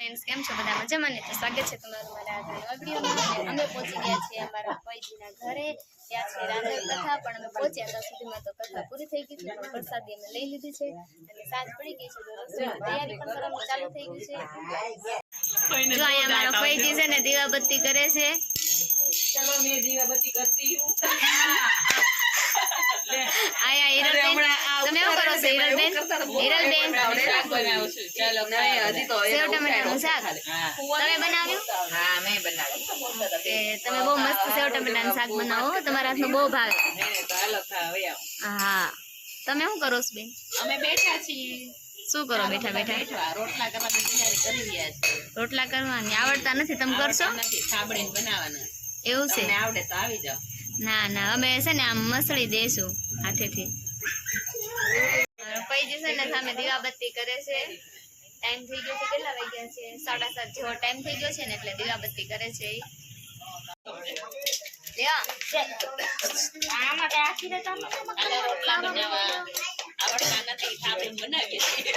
Friends કેમ છો? બધા મજામાં ને? તો સ્વાગત છે તમારું મારા આજના વિડીયોમાં. અમે પહોંચી ગયા છીએ અમારા પૈજીના ઘરે. ત્યાં છે રાંધણ કથા પણ અમે પહોંચ્યા ત્યાં સુધીમાં તો કથા પૂરી થઈ ગઈ છે પણ પ્રસાદી અમે લઈ લીધી છે. અને સાંજ પડી ગઈ છે તો રસોઈની તૈયારી પણ કરવાનું ચાલુ થઈ ગયું છે. જો અહીંયા મારા પૈજી છે ને દીવાબત્તી કરે છે. ચલો મેં દીવાબત્તી કરતી. હું. અહીંયા છો હિરલબેન હિરલબેન સેવ ટમેટાનું શાક તમે બનાવ્યું હા મેં બનાવ્યું તમે બહુ મસ્ત સેવ ટમેટાનું શાક બનાવો તમારા હાથનું બહુ ભાવે હે, તમે શું કરો છો બેન અમે બેઠા છીએ શું કરો બેઠા બેઠા રોટલા કરવાની તૈયારી કરી રહ્યા છીએ રોટલા કરવાની આવડતા નથી તમે કરશો સાંભળીને બનાવવાના એવું છે આવડે તો આવી જાઓ ના ના અમે છે ને આમ મસળી દેશું હાથેથી પૈજી છે ને સામે દીવાબત્તી કરે છે ટાઈમ થઈ ગયો છે કેટલા વાગ્યા છે સાડા સાત જેવો ટાઈમ થઈ ગયો છે ને એટલે દીવાબત્તી કરે છે ઈ. લ્યો. અને રોટલા બનાવવા આવડતા નથી સાંભળીને બનાવીએ છીએ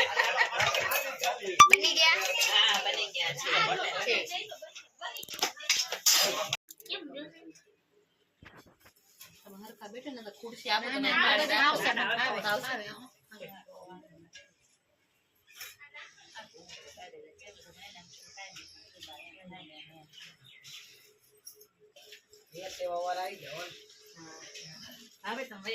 બની ગયા હા બની ગયા છે તમે હરખા બેઠો ને તો ખુરશી આપો હવે તમે.